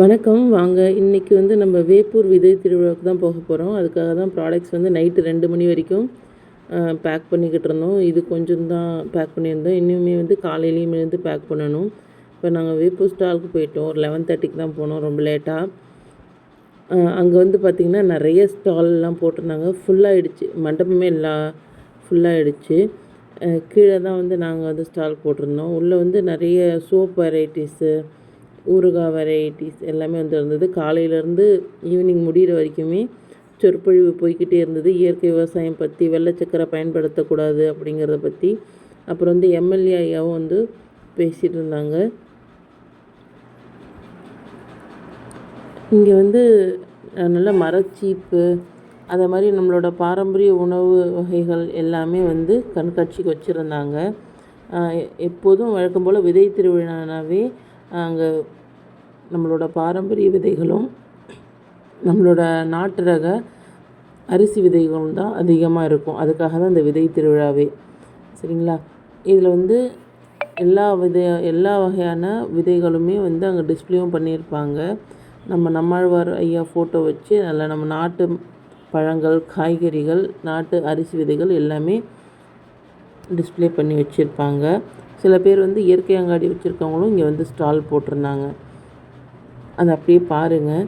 வணக்கம். வாங்க இன்றைக்கி வந்து நம்ம வேப்பூர் விதை திருவிழாவுக்கு தான் போக போகிறோம் அதுக்காக தான் ப்ராடக்ட்ஸ் வந்து நைட்டு ரெண்டு மணி வரைக்கும் பேக் பண்ணிக்கிட்டு இருந்தோம். இது கொஞ்சம் தான் பேக் பண்ணியிருந்தோம். இன்னுமே வந்து காலையிலையும் எழுந்து பேக் பண்ணணும். இப்போ நாங்கள் வேப்பூர் ஸ்டாலுக்கு போயிட்டோம். ஒரு லெவன் தேர்ட்டிக்கு தான் போனோம் ரொம்ப லேட்டாக அங்கே வந்து பார்த்திங்கன்னா நிறைய ஸ்டால்லாம் போட்டிருந்தாங்க. ஃபுல்லாகிடுச்சு மண்டபமே எல்லா ஃபுல்லாகிடுச்சு கீழே தான் வந்து நாங்கள் வந்து ஸ்டால் போட்டிருந்தோம். உள்ளே வந்து நிறைய சோப் வெரைட்டிஸு ஊறுகாய் வெரைட்டிஸ் எல்லாமே வந்து இருந்தது. காலையிலேருந்து ஈவினிங் முடிகிற வரைக்குமே சொற்பொழிவு போய்க்கிட்டே இருந்தது. இயற்கை விவசாயம் பற்றி வெள்ளை சக்கரை பயன்படுத்தக்கூடாது அப்படிங்கிறத பற்றி அப்புறம் வந்து எம்எல்ஏ ஐயாவும் வந்து பேசிகிட்டு இருந்தாங்க. இங்கே வந்து நல்ல மரச்சீப்பு அதை மாதிரி நம்மளோட பாரம்பரிய உணவு வகைகள் எல்லாமே வந்து கண்காட்சிக்கு வச்சுருந்தாங்க. எப்போதும் வழக்கம் போல் விதை திருவிழானாவே அங்கே நம்மளோட பாரம்பரிய விதைகளும் நம்மளோட நாட்டு ரக அரிசி விதைகளும் தான் அதிகமாக இருக்கும். அதுக்காக தான் இந்த விதை திருவிழாவே. சரிங்களா? இதில் வந்து எல்லா வித எல்லா வகையான விதைகளுமே வந்து அங்கே டிஸ்பிளேவும் பண்ணியிருப்பாங்க. நம்ம நம்மாழ்வார் ஐயா ஃபோட்டோ வச்சு அதில் நம்ம நாட்டு பழங்கள் காய்கறிகள் நாட்டு அரிசி விதைகள் எல்லாமே டிஸ்ப்ளே பண்ணி வச்சுருப்பாங்க. சில பேர் வந்து இயற்கை அங்காடி வச்சுருக்கவங்களும் இங்கே வந்து ஸ்டால் போட்டிருந்தாங்க. அதை அப்படியே பாருங்கள்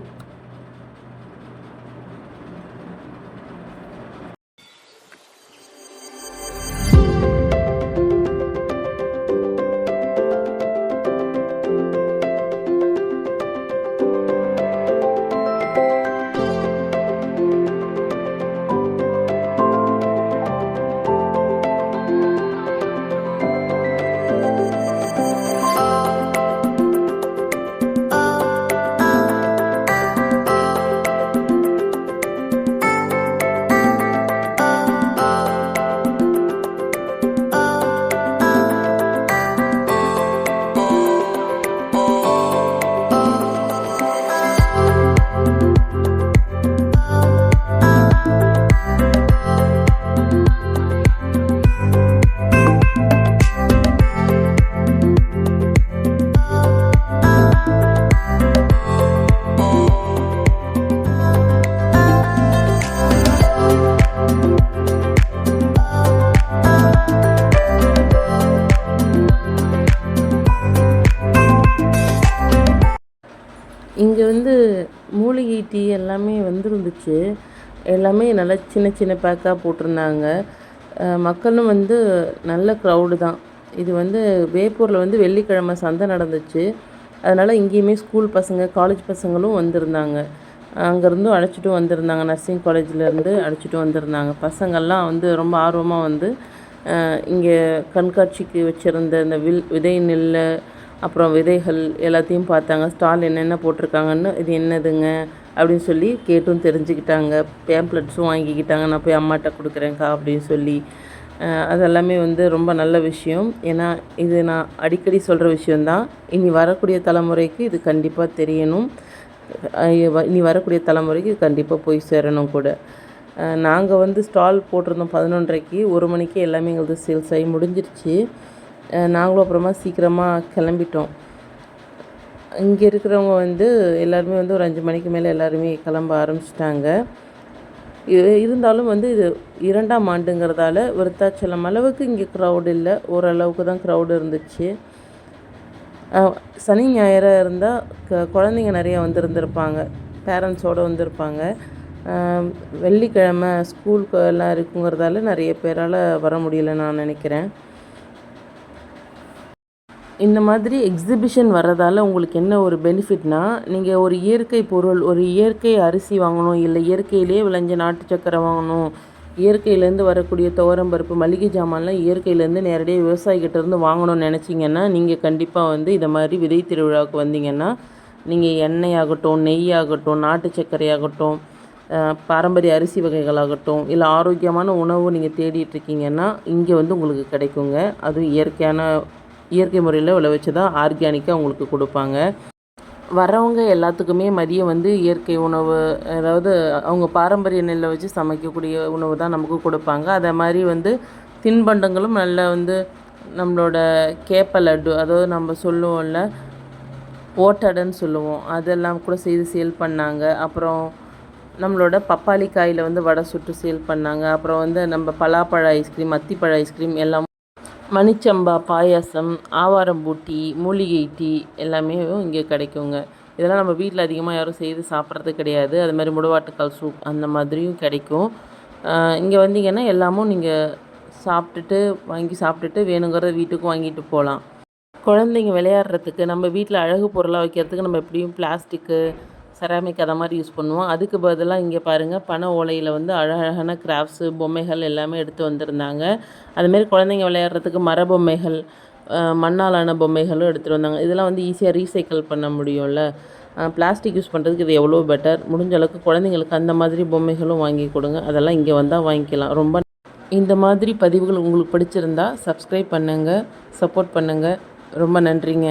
மூலிகை எல்லாமே வந்துருந்துச்சு. எல்லாமே நல்லா சின்ன சின்ன பேக்காக போட்டிருந்தாங்க. மக்களும் வந்து நல்ல க்ரௌடு தான். இது வந்து வேப்பூரில் வந்து வெள்ளிக்கிழமை சந்தை நடந்துச்சு. அதனால் இங்கேயுமே ஸ்கூல் பசங்க காலேஜ் பசங்களும் வந்திருந்தாங்க. அங்கேருந்தும் அழைச்சிட்டு வந்திருந்தாங்க. நர்சிங் காலேஜ்லேருந்து அழைச்சிட்டு வந்திருந்தாங்க. பசங்கள்லாம் வந்து ரொம்ப ஆர்வமாக வந்து இங்கே கண்காட்சிக்கு வச்சுருந்த இந்த வில் விதை நெல் அப்புறம் விதைகள் எல்லாத்தையும் பார்த்தாங்க. ஸ்டால் என்னென்ன போட்டிருக்காங்கன்னு இது என்னதுங்க? அப்படின்னு சொல்லி கேட்டும் தெரிஞ்சுக்கிட்டாங்க. பேம்ப்ளெட்ஸும் வாங்கிக்கிட்டாங்க. நான் போய் அம்மாட்ட கொடுக்குறேங்க்கா அப்படின்னு சொல்லி அதெல்லாமே வந்து ரொம்ப நல்ல விஷயம். ஏன்னா இது நான் அடிக்கடி சொல்கிற விஷயந்தான் இனி வரக்கூடிய தலைமுறைக்கு இது கண்டிப்பாக தெரியணும். இனி வரக்கூடிய தலைமுறைக்கு இது கண்டிப்பாக போய் சேரணும் கூட. நாங்கள் வந்து ஸ்டால் போட்டிருந்தோம் பதினொன்றரைக்கு. ஒரு மணிக்கு எல்லாமே எங்களுக்கு சேல்ஸ் ஆகி முடிஞ்சிருச்சு. நாங்களும் அப்புறமா சீக்கிரமாக கிளம்பிட்டோம். இங்கே இருக்கிறவங்க வந்து எல்லாருமே வந்து ஒரு அஞ்சு மணிக்கு மேலே எல்லாருமே கிளம்ப ஆரம்பிச்சிட்டாங்க. இருந்தாலும் வந்து இது இரண்டாம் ஆண்டுங்கிறதால விருத்தாச்சலம் அளவுக்கு இங்கே க்ரௌடு இல்லை. ஓரளவுக்கு தான் க்ரௌடு இருந்துச்சு. சனி ஞாயிறாக இருந்தால் க குழந்தைங்க நிறைய வந்திருந்திருப்பாங்க. பேரண்ட்ஸோடு வந்திருப்பாங்க. வெள்ளிக்கிழமை ஸ்கூலுக்கு எல்லாம் இருக்குங்கிறதால நிறைய பேரால் வர முடியல நான் நினைக்கிறேன். இந்த மாதிரி எக்ஸிபிஷன் வர்றதால உங்களுக்கு என்ன ஒரு பெனிஃபிட்னா நீங்கள் ஒரு இயற்கை பொருள் ஒரு இயற்கை அரிசி வாங்கணும் இல்லை இயற்கையிலே விளைஞ்ச நாட்டு சக்கரை வாங்கணும் இயற்கையிலேருந்து வரக்கூடிய துவரம்பருப்பு மளிகை ஜாமான்லாம் இயற்கையிலேருந்து நேரடியாக விவசாயிகிட்ட இருந்து வாங்கணும்னு நினச்சிங்கன்னா நீங்கள் கண்டிப்பாக வந்து இதை மாதிரி விதை திருவிழாவுக்கு வந்தீங்கன்னா நீங்கள் எண்ணெய் ஆகட்டும் நெய் ஆகட்டும் நாட்டு சர்க்கரை ஆகட்டும் பாரம்பரிய அரிசி வகைகளாகட்டும் இல்லை ஆரோக்கியமான உணவு நீங்கள் தேடிட்டு இருக்கீங்கன்னா இங்கே வந்து உங்களுக்கு கிடைக்குங்க. அதுவும் இயற்கையான இயற்கை முறையில் விளைவிச்சு தான் ஆர்கானிக்காக உங்களுக்கு கொடுப்பாங்க. வரவங்க எல்லாத்துக்குமே மதியம் வந்து இயற்கை உணவு அதாவது அவங்க பாரம்பரிய நெல்லை வச்சு சமைக்கக்கூடிய உணவு தான் நமக்கு கொடுப்பாங்க. அதே மாதிரி வந்து தின்பண்டங்களும் நல்ல வந்து நம்மளோட கேப்ப லட்டு அதாவது நம்ம சொல்லுவோம்ல ஓட்டடைன்னு சொல்லுவோம். அதெல்லாம் கூட செய்து சேல் பண்ணாங்க. அப்புறம் நம்மளோட பப்பாளி காயில் வந்து வடை சுட்டு சேல் பண்ணாங்க. அப்புறம் வந்து நம்ம பலாப்பழ ஐஸ்கிரீம் அத்திப்பழ ஐஸ்கிரீம் எல்லாம் மணிச்சம்பா பாயாசம் ஆவாரம்பூட்டி மூலிகை டீ எல்லாமே இங்கே கிடைக்குங்க. இதெல்லாம் நம்ம வீட்டில் அதிகமாக யாரும் செய்து சாப்பிட்றது கிடையாது. அது மாதிரி முடவாட்டுக்கால் சூப் அந்த மாதிரியும் கிடைக்கும். இங்கே வந்தீங்கன்னா எல்லாமும் நீங்கள் சாப்பிட்டுட்டு வாங்கி சாப்பிட்டுட்டு வேணுங்கிறத வீட்டுக்கும் வாங்கிட்டு போகலாம். குழந்தைங்க விளையாடுறதுக்கு நம்ம வீட்டில் அழகு பொருளாக வைக்கிறதுக்கு நம்ம எப்படியும் பிளாஸ்டிக்கு செராமிக் அதை மாதிரி யூஸ் பண்ணுவோம். அதுக்கு பதிலாக இங்கே பாருங்கள் பனை ஓலையில் வந்து அழகழகான கிராஃப்ட்ஸு பொம்மைகள் எல்லாமே எடுத்து வந்திருந்தாங்க. அதுமாரி குழந்தைங்க விளையாடுறதுக்கு மர பொம்மைகள் மண்ணாலான பொம்மைகளும் எடுத்துகிட்டு வந்தாங்க. இதெல்லாம் வந்து ஈஸியாக ரீசைக்கிள் பண்ண முடியும்ல. பிளாஸ்டிக் யூஸ் பண்ணுறதுக்கு இது எவ்வளோ பெட்டர் முடிஞ்ச அளவுக்கு குழந்தைங்களுக்கு அந்த மாதிரி பொம்மைகளும் வாங்கி கொடுங்க. அதெல்லாம் இங்கே வந்தால் வாங்கிக்கலாம். ரொம்ப இந்த மாதிரி பதிவுகள் உங்களுக்கு பிடிச்சிருந்தா சப்ஸ்கிரைப் பண்ணுங்கள் சப்போர்ட் பண்ணுங்கள் ரொம்ப நன்றிங்க.